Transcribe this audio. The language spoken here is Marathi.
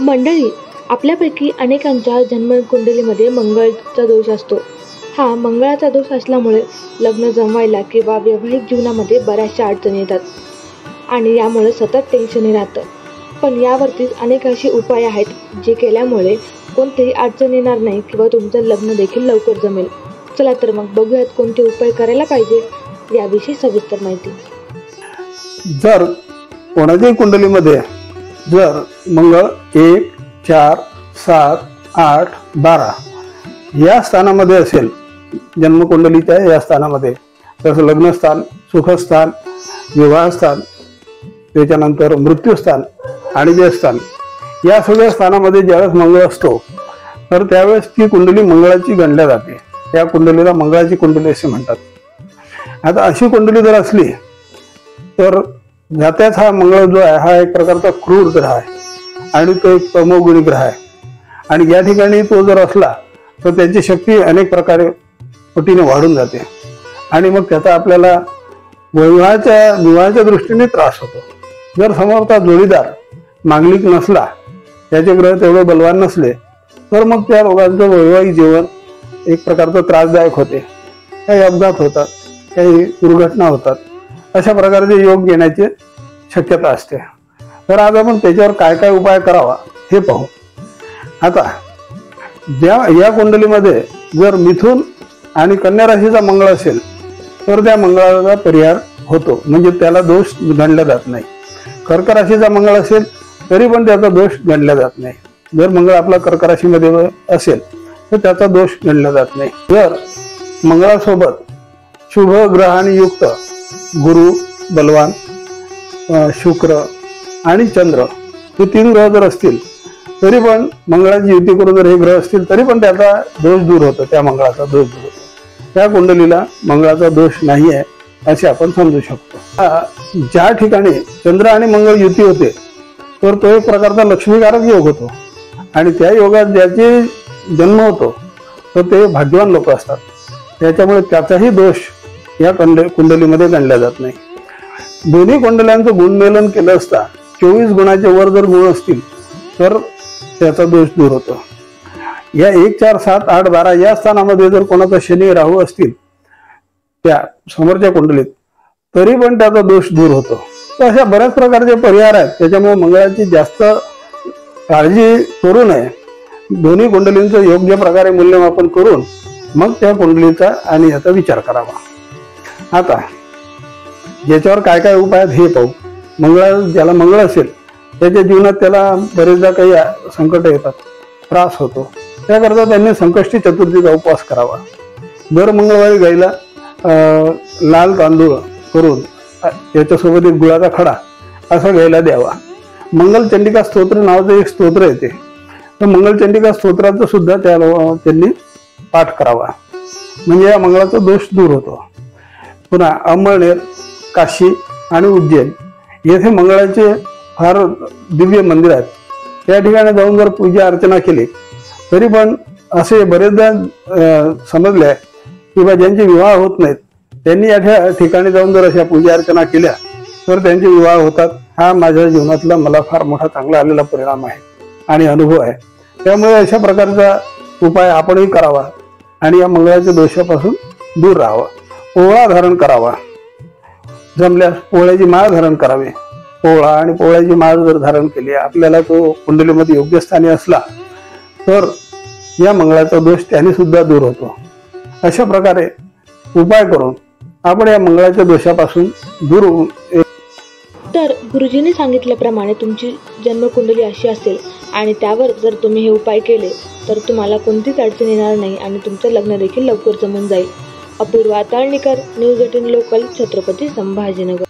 मंडळी आपल्यापैकी अनेकांच्या जन्मकुंडलीमध्ये मंगळचा दोष असतो. हा मंगळाचा दोष असल्यामुळे लग्न जमवायला किंवा वैवाहिक जीवनामध्ये बऱ्याचशा अडचणी येतात. आणि यामुळे सतत टेन्शनही राहतं. पण यावरतीच अनेक असे उपाय आहेत जे केल्यामुळे कोणतीही अडचण येणार नाही किंवा तुमचं लग्न देखील लवकर जमेल. चला तर मग बघूयात कोणते उपाय करायला पाहिजे याविषयी सविस्तर माहिती. जर कोणाच्याही कुंडलीमध्ये जर मंगळ एक चार सात आठ बारा या स्थानामध्ये असेल जन्मकुंडलीच्या या स्थानामध्ये तसं लग्नस्थान सुखस्थान विवाहस्थान त्याच्यानंतर मृत्यूस्थान आणि देवस्थान. या सगळ्या स्थानामध्ये ज्यावेळेस मंगळ असतो तर त्यावेळेस ती कुंडली मंगळाची गणल्या जाते. त्या कुंडलीला मंगळाची कुंडली असे म्हणतात. आता अशी कुंडली जर असली तर जात्याच हा मंगळ जो आहे हा एक प्रकारचा क्रूर ग्रह आहे. आणि तो एक तमोगुणी ग्रह आहे. आणि या ठिकाणी तो जर असला तर त्याची शक्ती अनेक प्रकारे पटीने वाढून जाते. आणि मग त्याचा आपल्याला विवाहाच्या विवाहाच्या दृष्टीने त्रास होतो. जर समोरचा जोडीदार मांगलिक नसला त्याचे ग्रह तेवढे बलवान नसले तर मग त्या रोगांचं वैवाहिक जीवन एक प्रकारचं त्रासदायक होते. काही अपघात होतात काही दुर्घटना होतात. अशा प्रकारचे योग येण्याची शक्यता असते. तर आज आपण त्याच्यावर काय काय उपाय करावा हे पाहू. आता ज्या या कुंडलीमध्ये जर मिथून आणि कन्या राशीचा मंगळ असेल तर त्या मंगळाचा परिहार होतो. म्हणजे त्याला दोष गणला जात नाही. कर्क राशीचा मंगळ असेल तरी पण त्याचा दोष गणला जात नाही. जर मंगळ आपला कर्क राशीमध्ये असेल तर त्याचा दोष गणला जात नाही. जर मंगळासोबत शुभ ग्रहाने युक्त गुरु बलवान शुक्र आणि चंद्र हे तीन ग्रह जर असतील तरी पण मंगळाची युती करून जर हे ग्रह असतील तरी पण त्याचा दोष दूर होतो त्या मंगळाचा दोष दूर होतो. त्या कुंडलीला मंगळाचा दोष नाही आहे असे आपण समजू शकतो. ज्या ठिकाणी चंद्र आणि मंगळ युती होते तर तो एक प्रकारचा लक्ष्मीकारक योग होतो. आणि त्या योगात ज्याचे जन्म होतो तर ते भाग्यवान लोक असतात. त्याच्यामुळे त्याचाही दोष या कंड कुंडलीमध्ये गणला जात नाही. दोन्ही कुंडल्यांचं गुणमेलन केलं असता चोवीस गुणाच्या वर जर गुण असतील तर त्याचा दोष दूर होतो. या एक चार सात आठ बारा या स्थानामध्ये जर कोणाचा शनी राहू असतील त्या समोरच्या कुंडलीत तरी पण त्याचा दोष दूर होतो. तर अशा बऱ्याच प्रकारचे पर्याय आहेत. त्याच्यामुळे मंगळाची जास्त काळजी करू नये. दोन्ही कुंडलींचं योग्य प्रकारे मूल्यमापन करून मग त्या कुंडलीचा आणि याचा विचार करावा. आता याच्यावर काय काय उपाय आहेत हे पाहू. मंगळ ज्याला मंगळ असेल त्याच्या जीवनात त्याला बरेचदा काही संकट येतात त्रास होतो. त्याकरता त्यांनी संकष्टी चतुर्थीचा उपवास करावा. दर मंगळवारी गाईला अं, लाल तांदूळ करून याच्यासोबत एक गुळाचा खडा असा गायला द्यावा. मंगलचंडिका स्तोत्र नावाचं एक स्तोत्र येते. तर मंगलचंडिका स्तोत्राचं सुद्धा त्या त्यांनी पाठ करावा. म्हणजे या मंगळाचा दोष दूर होतो. पुन्हा अमळनेर काशी आणि उज्जैन येथे मंगळाचे फार दिव्य मंदिर आहेत. त्या ठिकाणी जाऊन जर पूजा अर्चना केली तरी पण असे बरेचदा समजले आहे की बा ज्यांचे विवाह होत नाहीत त्यांनी या ठिकाणी जाऊन जर अशा पूजा अर्चना केल्या तर त्यांचे विवाह होतात. हा माझ्या जीवनातला मला फार मोठा चांगला आलेला परिणाम आहे आणि अनुभव आहे. त्यामुळे अशा प्रकारचा उपाय आपणही करावा आणि या मंगळाच्या दोषापासून दूर राहावं. पोळा धारण करावा. जमल्यास पोळ्याची माळ धारण करावी. पोळा आणि पोळ्याची माळ जर धारण केली आपल्याला तो कुंडलीमध्ये योग्य स्थानी असला तर या मंगळाचा दोष त्याने सुद्धा दूर होतो. अशा प्रकारे उपाय करून आपण या मंगळाच्या दोषापासून दूर होऊन तर गुरुजींनी सांगितल्याप्रमाणे तुमची जन्मकुंडली अशी असेल आणि त्यावर जर तुम्ही हे उपाय केले तर तुम्हाला कोणतीच अडचण येणार नाही आणि तुमचं लग्न देखील लवकर जमून जाईल. Apurva Talnikar news eighteen local Chhatrapati Sambhajinagar